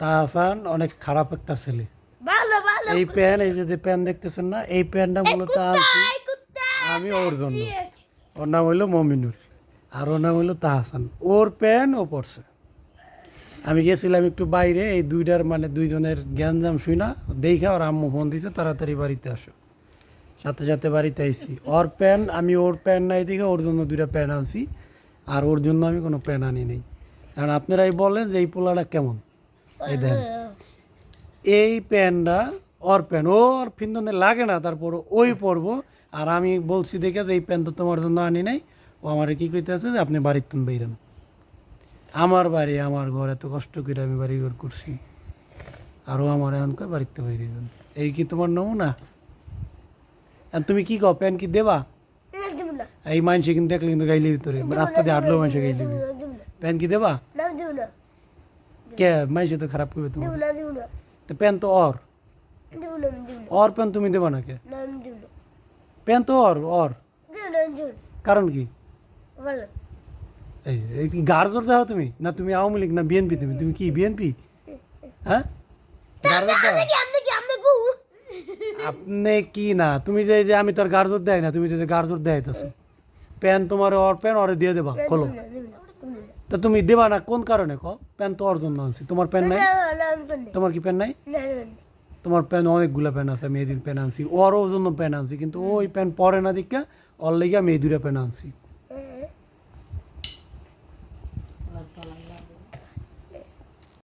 তাহসান অনেক খারাপ একটা ছেলে। এই প্যান এই যে যে প্যান দেখতেছেন না এই প্যানটা মূলত আনছি আমি ওর জন্য। ওর নাম হইল মমিনুর আর ওর নাম হইল তাহসান। ওর প্যান ও পড়ছে আমি গেছিলাম একটু বাইরে এই দুইটার মানে দুইজনের জ্ঞানজাম শুই না দেখা ওর আম্মু ফোন দিছে তাড়াতাড়ি বাড়িতে আসো। সাথে সাথে বাড়িতে আইছি। ওর প্যান আমি ওর প্যান নাই দেখে ওর জন্য দুইটা প্যান আনছি আর ওর জন্য আমি কোনো প্যান আনি নেই। কারণ আপনারাই বলেন যে এই পোলাটা কেমন। এই দেখেন। এই প্যানটা ওর প্যান ওর ফিন্দনে লাগে না তারপর ওই পরবো। আর আমি বলছি দেখে যে এই প্যান তো তোমার জন্য আনি নাই। ও আমার কি কইতে আছে যে আপনি বাড়ির তুন বাইরেন। আমার বাড়ি আমার ঘর এত কষ্ট করে আমি বাড়ি ঘর করছি। আরও আমার এখন কয় বাড়িতে বাইরে এই কি তোমার নমুনা? আর তুমি কি কও প্যান কি দেবা? এই মানুষে কিন্তু দেখলে কিন্তু গাইলে ভিতরে রাস্তা দিয়ে হাঁটলেও মানুষে গাইলে প্যান কি দেবা? কে মানুষে তো খারাপ করবে না দিব না। তো প্যান তো অর। দিব না দিব না। অর প্যান তুমি দেবা না কে না আমি দিব না। প্যান তো অর অর। দিব না দিব কারণ কি? এই যে এই কি গার্জর দাও তুমি? না তুমি আওয়ামী লীগ না বিএনপি তুমি? তুমি কি বিএনপি? হ্যাঁ? গার্জর দাও আপনি কি না? তুমি যে যে আমি তোর গার্জর দেয় না তুমি যে গার্জর দেয়তেছো প্যান তোমার ওর প্যান ওরে দিয়ে দেবা খোলো। তা তুমি দেবা না কোন কারণে ক প্যান তো অর্জন আনছি তোমার প্যান নাই তোমার কি প্যান নাই তোমার প্যান অনেকগুলো প্যান আছে আমি এদিন প্যান আনছি ওরও জন্য প্যান আনছি কিন্তু ওই প্যান পরে না দিকে ওর লেগে আমি এই দুটা প্যান আনছি